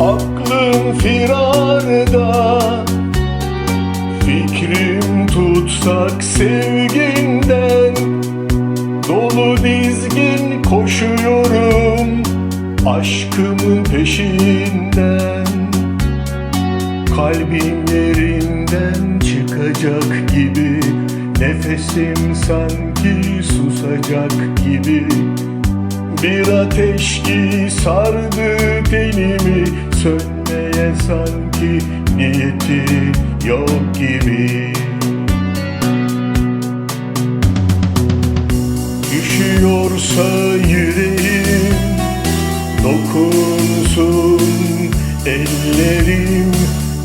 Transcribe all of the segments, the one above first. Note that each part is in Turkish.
Aklım firarda Fikrim tutsak sevginden. Dolu dizgin koşuyorum Aşkımın peşinden. Kalbim yerinden çıkacak gibi Nefesim sanki susacak gibi. Bir ateş ki sardı tenimi Sönmeye sanki niyeti yok gibi. Düşüyorsa yüreğim Dokunsun ellerim.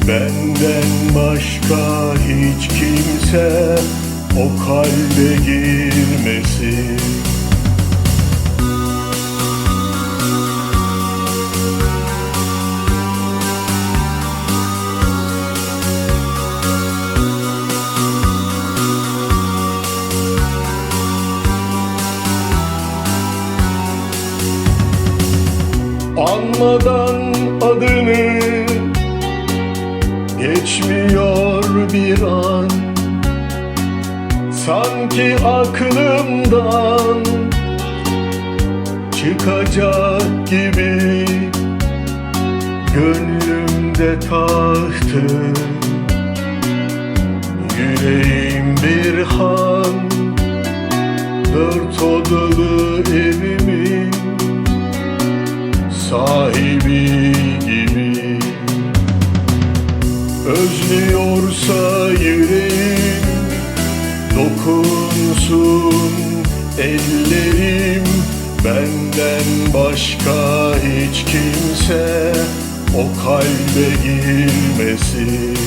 Benden başka hiç kimse O kalbe girmesin Anmadan adını Geçmiyor bir an. Sanki aklımdan Çıkacak gibi Gönlümde tahtı. Yüreğim bir han Dört odalı evimin sahibi gibi. Özlüyorsa yüreğim dokunsun ellerim. Benden başka hiç kimse o kalbe girmesin